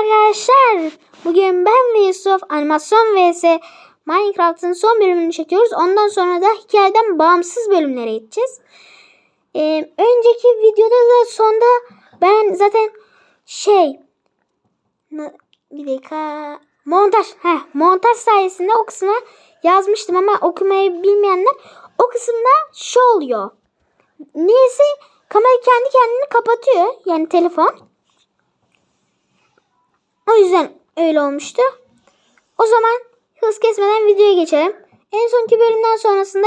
arkadaşlar. Bugün ben ve Yusuf animasyon vs Minecraft'ın son bölümünü çekiyoruz. Ondan sonra da hikayeden bağımsız bölümlere geçeceğiz. Ee, önceki videoda da sonda ben zaten şey bir dakika montaj heh, montaj sayesinde o kısma yazmıştım ama okumayı bilmeyenler o kısımda şu oluyor. Neyse kamera kendi kendini kapatıyor. Yani telefon. O yüzden öyle olmuştu. O zaman hız kesmeden videoya geçelim. En sonki bölümden sonrasında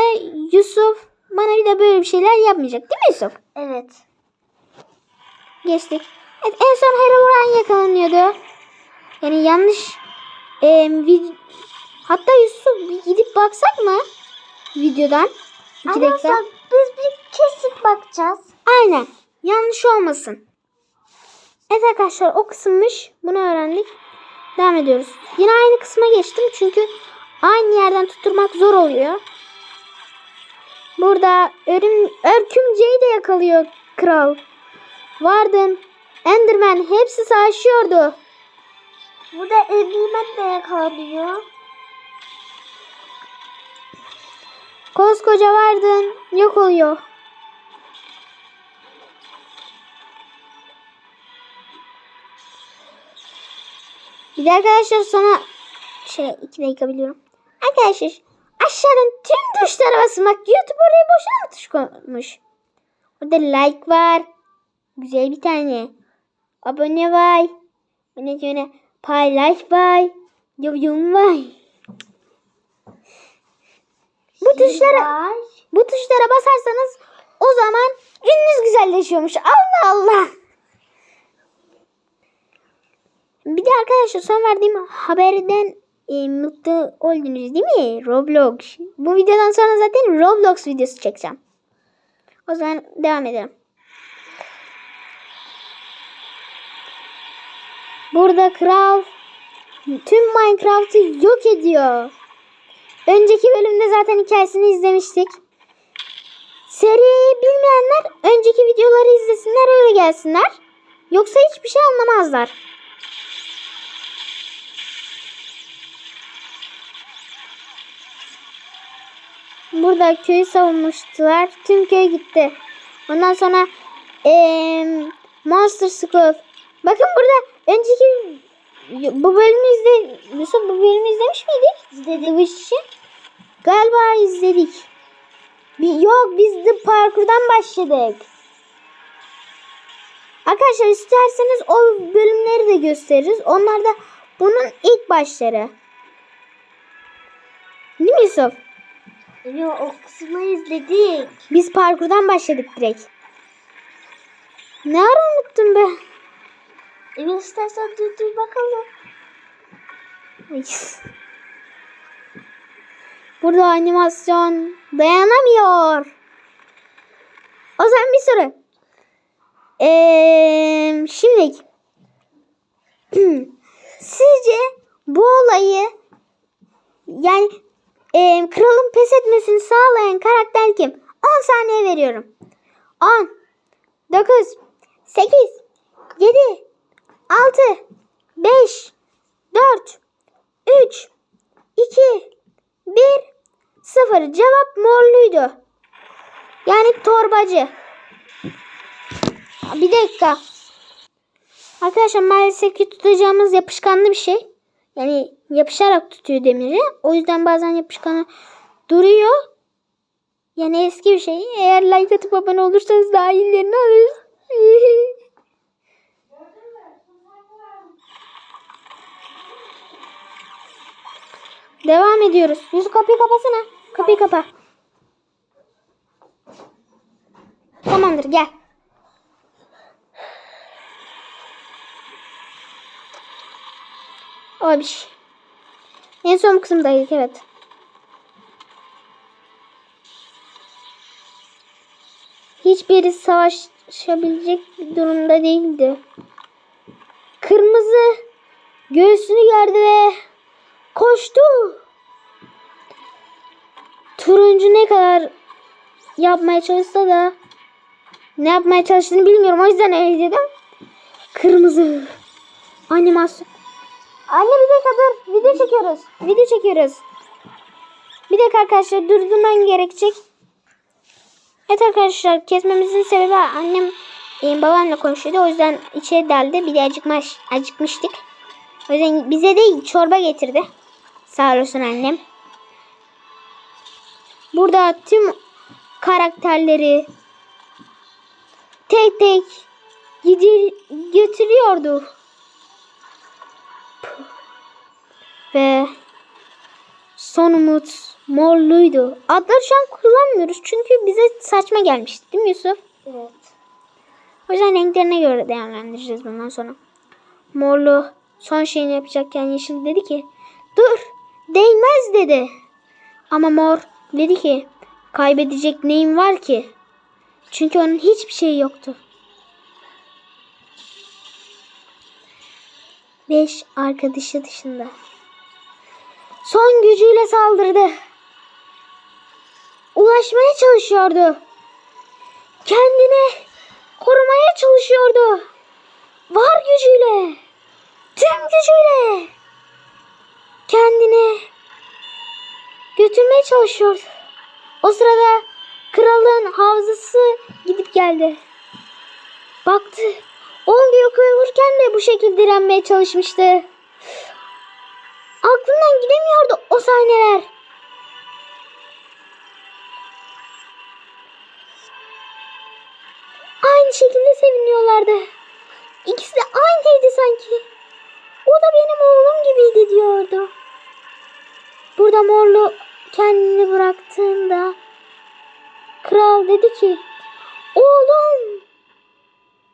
Yusuf bana bir de böyle bir şeyler yapmayacak değil mi Yusuf? Evet. Geçtik. Evet, en son Herobrine yakalanıyordu. Yani yanlış e, vid- hatta Yusuf bir gidip baksak mı videodan? İki dakika. Arkadaşlar biz bir kesip bakacağız. Aynen. Yanlış olmasın. Evet arkadaşlar o kısımmış. Bunu öğrendik. Devam ediyoruz. Yine aynı kısma geçtim çünkü aynı yerden tutturmak zor oluyor. Burada örüm, örkümceyi de yakalıyor kral. Vardın. Enderman hepsi savaşıyordu. Burada Ebimen de yakalanıyor. Koskoca vardın. Yok oluyor. Bir de arkadaşlar sonra şey iki dakika biliyorum. Arkadaşlar aşağıdan tüm tuşlara basmak YouTube oraya boşuna mı tuş koymuş? Orada like var. Güzel bir tane. Abone var. Ondan sonra paylaş var. Yorum var. Bu tuşlara Var. bu tuşlara basarsanız o zaman gününüz güzelleşiyormuş. Allah Allah. Bir de arkadaşlar son verdiğim haberden e, mutlu oldunuz değil mi? Roblox. Bu videodan sonra zaten Roblox videosu çekeceğim. O zaman devam edelim. Burada kral tüm Minecraft'ı yok ediyor. Önceki bölümde zaten hikayesini izlemiştik. Seriyi bilmeyenler önceki videoları izlesinler öyle gelsinler. Yoksa hiçbir şey anlamazlar. Burada köyü savunmuştular. Tüm köy gitti. Ondan sonra eee Monster School. Bakın burada önceki bu bölümü izle Yusuf bu bölümü izlemiş miydik? İzledik. Bu işi. Galiba izledik. Bir, yok biz de parkurdan başladık. Arkadaşlar isterseniz o bölümleri de gösteririz. Onlar da bunun ilk başları. Değil mi Yusuf? Yok o kısmı izledik. Biz parkurdan başladık direkt. Ne ara unuttum be? Emin istersen dur dur bakalım. Ay. Burada animasyon dayanamıyor. O zaman bir soru. Ee, şimdi sizce bu olayı yani ee, kralın pes etmesini sağlayan karakter kim? 10 saniye veriyorum. 10 9 8 7 6 5 4 3 2 1 0 Cevap morluydu. Yani torbacı. Bir dakika. Arkadaşlar maalesef ki tutacağımız yapışkanlı bir şey. Yani yapışarak tutuyor demiri. O yüzden bazen yapışkanı duruyor. Yani eski bir şey. Eğer like atıp abone olursanız daha iyilerini alırız. Devam ediyoruz. Yüzü kapıyı kapasana. Kapıyı kapa. Tamamdır gel. Abi. En son kısımdaydık evet. Hiçbiri savaşabilecek bir durumda değildi. Kırmızı göğsünü gördü ve koştu. Turuncu ne kadar yapmaya çalışsa da ne yapmaya çalıştığını bilmiyorum. O yüzden öyle dedim. Kırmızı. Animasyon. Anne bir dakika dur. Video çekiyoruz. Video çekiyoruz. Bir dakika arkadaşlar durdurman gerekecek. Evet arkadaşlar kesmemizin sebebi annem e, babamla konuşuyordu. O yüzden içeri daldı. Bir de acıkmış, acıkmıştık. O yüzden bize de çorba getirdi. Sağ olsun annem. Burada tüm karakterleri tek tek gidir, götürüyordu. Ve son umut morluydu. Adları şu an kullanmıyoruz çünkü bize saçma gelmişti değil mi Yusuf? Evet. O yüzden renklerine göre değerlendireceğiz bundan sonra. Morlu son şeyini yapacakken Yeşil dedi ki dur değmez dedi. Ama Mor dedi ki kaybedecek neyim var ki? Çünkü onun hiçbir şeyi yoktu. Beş arkadaşı dışında. Son gücüyle saldırdı. Ulaşmaya çalışıyordu. Kendini korumaya çalışıyordu. Var gücüyle. Tüm gücüyle. Kendini götürmeye çalışıyordu. O sırada kralın havzası gidip geldi. Baktı. Olgu yok olurken de bu şekilde direnmeye çalışmıştı. Aklından gidemiyordu o sahneler. Aynı şekilde seviniyorlardı. İkisi de aynıydı sanki. O da benim oğlum gibiydi diyordu. Burada Morlu kendini bıraktığında kral dedi ki oğlum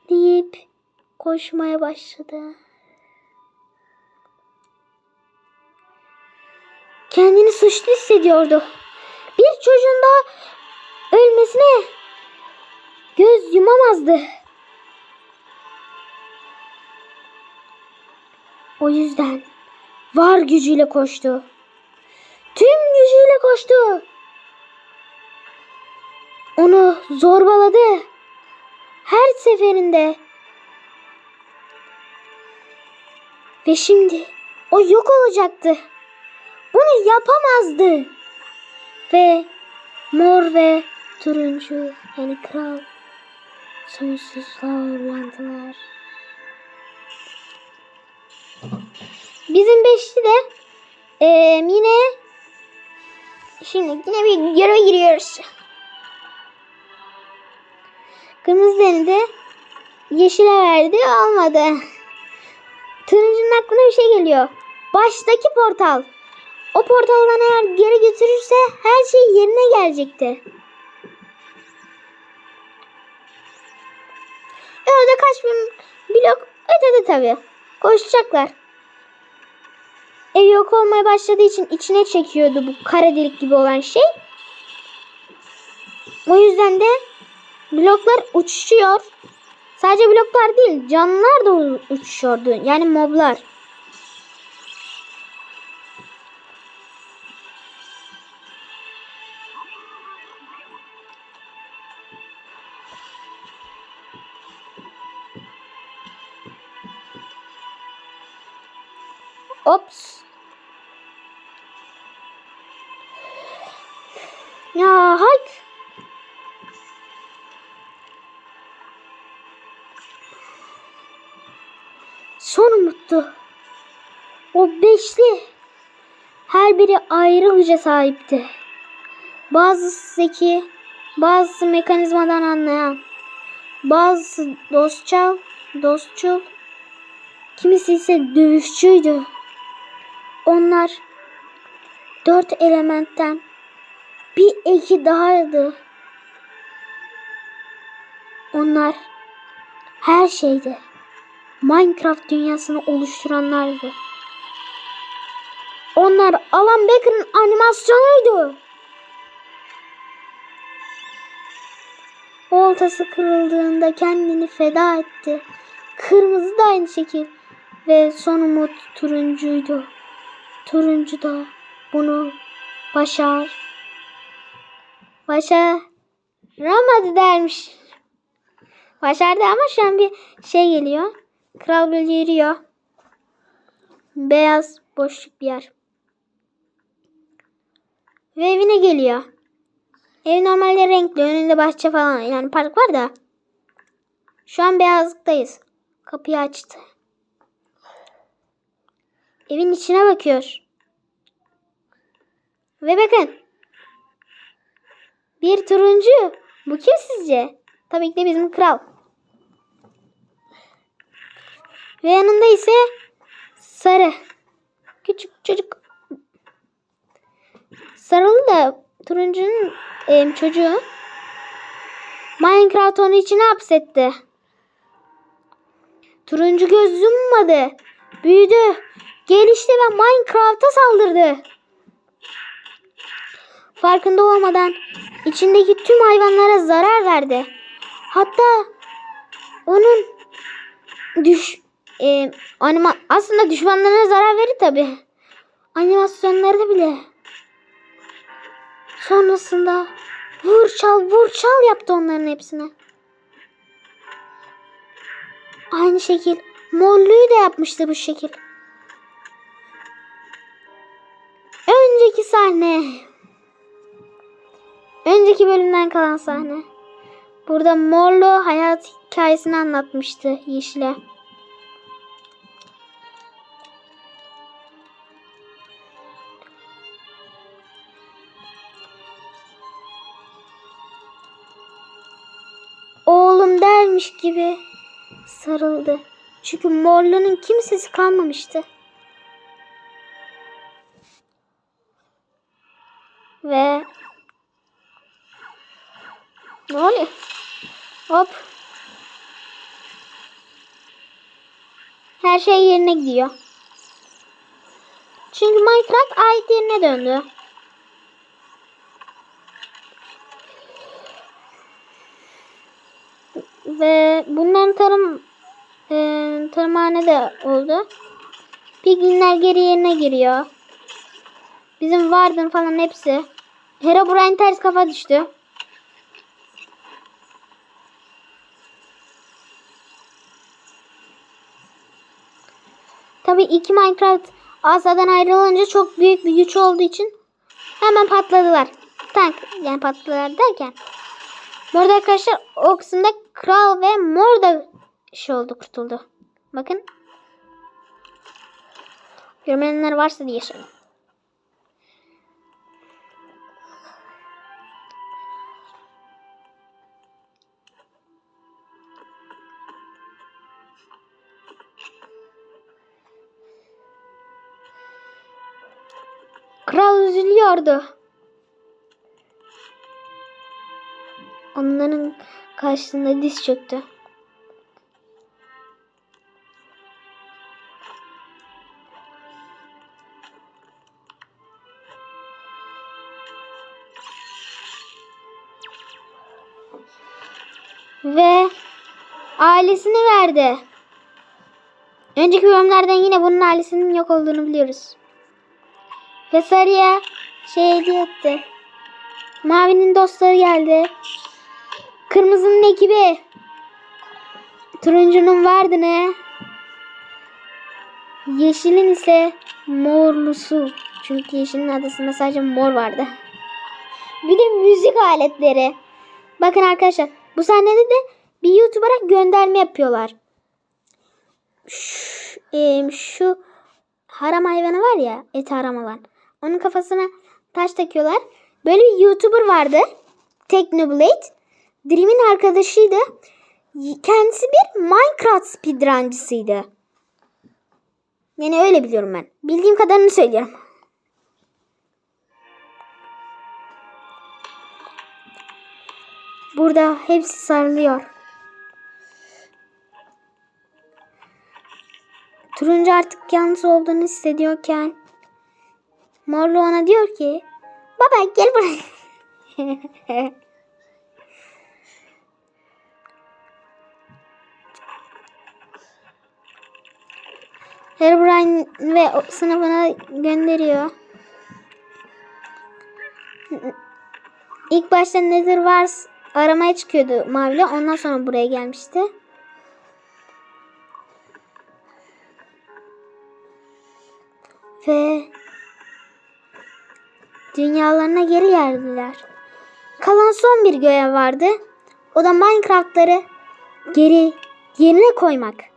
deyip koşmaya başladı. Kendini suçlu hissediyordu. Bir çocuğun daha ölmesine göz yumamazdı. O yüzden var gücüyle koştu. Tüm gücüyle koştu. Onu zorbaladı. Her seferinde. Ve şimdi o yok olacaktı. Bunu yapamazdı. Ve mor ve turuncu yani kral sonsuzluğa uğurlandılar. Bizim beşli de eee, yine şimdi yine bir göreve giriyoruz. Kırmızı denedi. Yeşile verdi olmadı. Turuncunun aklına bir şey geliyor. Baştaki portal. O portaldan eğer geri götürürse her şey yerine gelecekti. E orada kaç bin blok ötede tabii. Koşacaklar. Ev yok olmaya başladığı için içine çekiyordu bu kara delik gibi olan şey. O yüzden de bloklar uçuşuyor. Sadece bloklar değil canlılar da uçuşuyordu. Yani moblar. Ops. Ya Hulk. Biri ayrı güce sahipti. Bazısı zeki, bazısı mekanizmadan anlayan, bazısı dostçal, dostçul, kimisi ise dövüşçüydü. Onlar dört elementten bir iki dahaydı. Onlar her şeydi. Minecraft dünyasını oluşturanlardı. Onlar Alan Baker'ın animasyonuydu. Oltası kırıldığında kendini feda etti. Kırmızı da aynı şekil. Ve son umut turuncuydu. Turuncu da bunu başar. Başaramadı dermiş. Başardı ama şu an bir şey geliyor. Kral böyle yürüyor. Beyaz boşluk bir yer. Ve evine geliyor. Ev normalde renkli. Önünde bahçe falan yani park var da. Şu an beyazlıktayız. Kapıyı açtı. Evin içine bakıyor. Ve bakın. Bir turuncu. Bu kim sizce? Tabii ki de bizim kral. Ve yanında ise sarı. Küçük çocuk. Sarılı da turuncunun em, çocuğu. Minecraft onu içine hapsetti. Turuncu göz yummadı. Büyüdü. Gelişti ve Minecraft'a saldırdı. Farkında olmadan içindeki tüm hayvanlara zarar verdi. Hatta onun düş e, anima aslında düşmanlarına zarar verir tabi. Animasyonları bile. Sonrasında vur çal vur çal yaptı onların hepsine. Aynı şekil morluğu da yapmıştı bu şekil. Önceki sahne. Önceki bölümden kalan sahne. Burada Morlu hayat hikayesini anlatmıştı Yeşil'e. Gibi sarıldı. Çünkü Morlu'nun kimsesi kalmamıştı. Ve ne oluyor? Hop. Her şey yerine gidiyor. Çünkü Minecraft ait yerine döndü. Ve bunların tarım e, tarımhane de oldu. Piglinler geri yerine giriyor. Bizim Warden falan hepsi. Herobrine ters kafa düştü. Tabii iki Minecraft asadan ayrılınca çok büyük bir güç olduğu için hemen patladılar. Tank yani patladılar derken. Burada arkadaşlar o kral ve mor da şey oldu kurtuldu. Bakın. Görmeyenler varsa diye söylüyorum. Kral üzülüyordu. Onların karşısında diz çöktü. Ve ailesini verdi. Önceki bölümlerden yine bunun ailesinin yok olduğunu biliyoruz. Ve sarıya şey hediye etti. Mavinin dostları geldi. Kırmızının ekibi. Turuncunun vardı ne? Yeşilin ise morlusu. Çünkü yeşilin adasında sadece mor vardı. Bir de müzik aletleri. Bakın arkadaşlar bu sahnede de bir YouTuber'a gönderme yapıyorlar. Şu, şu haram hayvanı var ya et haram olan. Onun kafasına taş takıyorlar. Böyle bir YouTuber vardı. Technoblade. Dream'in arkadaşıydı. Kendisi bir Minecraft speedruncısıydı. Yani öyle biliyorum ben. Bildiğim kadarını söylüyorum. Burada hepsi sarılıyor. Turuncu artık yalnız olduğunu hissediyorken Morlu ona diyor ki Baba gel buraya. Herobrine ve sınıfına gönderiyor. İlk başta Nether Wars aramaya çıkıyordu Mavili. Ondan sonra buraya gelmişti. Ve dünyalarına geri geldiler. Kalan son bir görev vardı. O da Minecraft'ları geri yerine koymak.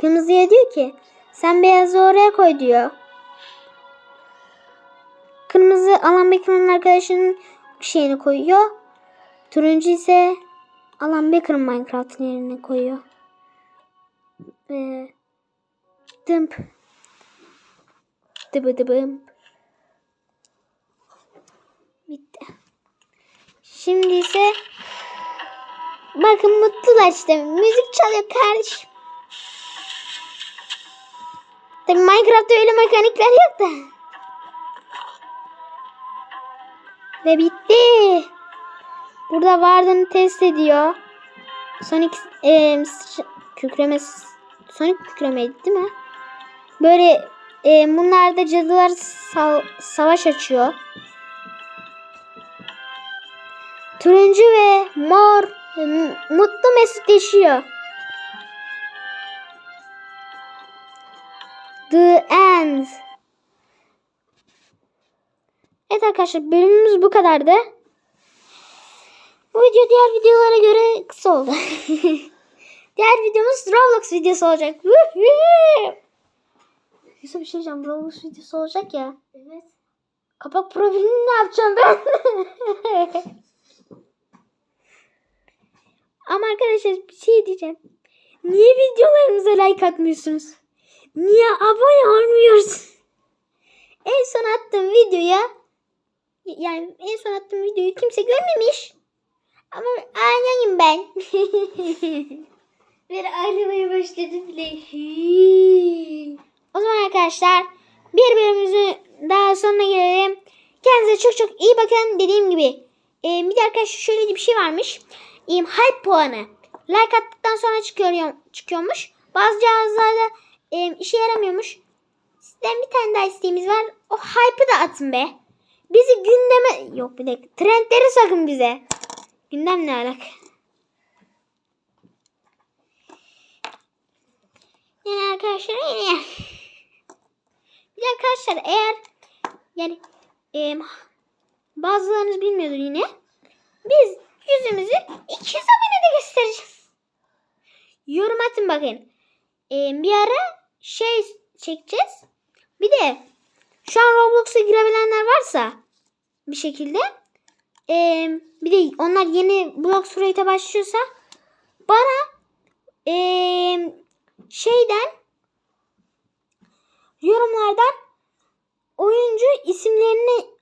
Kırmızıya diyor ki sen beyazı oraya koy diyor. Kırmızı Alan Baker'ın arkadaşının şeyini koyuyor. Turuncu ise Alan Baker'ın Minecraft'ın yerine koyuyor. Ve dımp dıbı dıbım bitti. Şimdi ise bakın mutlular işte. Müzik çalıyor kardeşim. Tabii Minecraft'ta öyle mekanikler yok da. Ve bitti. Burada vardığını test ediyor. Sonic e, kükreme Sonic kükremeydi değil mi? Böyle e, bunlar cadılar sa- savaş açıyor. Turuncu ve mor mutlu mesut The End. Evet arkadaşlar bölümümüz bu kadardı. Bu video diğer videolara göre kısa oldu. diğer videomuz Roblox videosu olacak. Yusuf bir şey diyeceğim. Roblox videosu olacak ya. Evet. Kapak profilini ne yapacağım ben? Ama arkadaşlar bir şey diyeceğim. Niye videolarımıza like atmıyorsunuz? Niye abone olmuyorsunuz? En son attığım videoya yani en son attığım videoyu kimse görmemiş. Ama aynayım ben. Bir ağlamaya başladı bile. o zaman arkadaşlar bir bölümümüzün daha sonuna gelelim. Kendinize çok çok iyi bakın. Dediğim gibi e, bir de arkadaşlar şöyle bir şey varmış. E, hype puanı. Like attıktan sonra çıkıyor, çıkıyormuş. Bazı cihazlarda e, işe yaramıyormuş. Sizden bir tane daha isteğimiz var. O hype'ı da atın be. Bizi gündeme... Yok bir dakika. Trendleri sakın bize. Gündem ne alaka? Yani arkadaşlar yani... Bir arkadaşlar eğer yani e, bazılarınız bilmiyordur yine. Biz yüzümüzü 200 abonede göstereceğiz. Yorum atın bakın. E, bir ara şey çekeceğiz. Bir de şu an Roblox'a girebilenler varsa bir şekilde e, bir de onlar yeni blog surayete başlıyorsa bana e, şeyden yorumlardan oyuncu isimlerini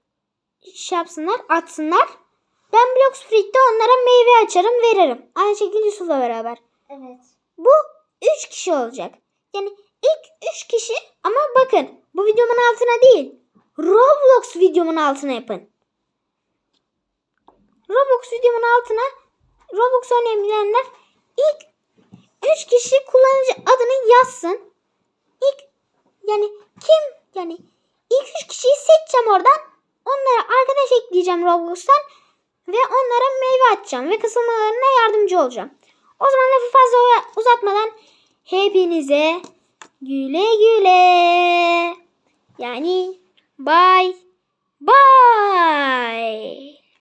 şey yapsınlar, atsınlar. Ben Bloxfruit'te onlara meyve açarım, veririm. Aynı şekilde Yusuf'la beraber. Evet. Bu 3 kişi olacak. Yani ilk 3 kişi ama bakın bu videomun altına değil. Roblox videomun altına yapın. Roblox videomun altına Roblox oynayabilenler ilk 3 kişi kullanıcı adını yazsın. İlk yani kim yani ilk 3 kişiyi seçeceğim oradan. Onlara arkadaş ekleyeceğim Roblox'tan ve onlara meyve atacağım ve kısılmalarına yardımcı olacağım. O zaman lafı fazla uzatmadan hepinize güle güle. Yani bye bye.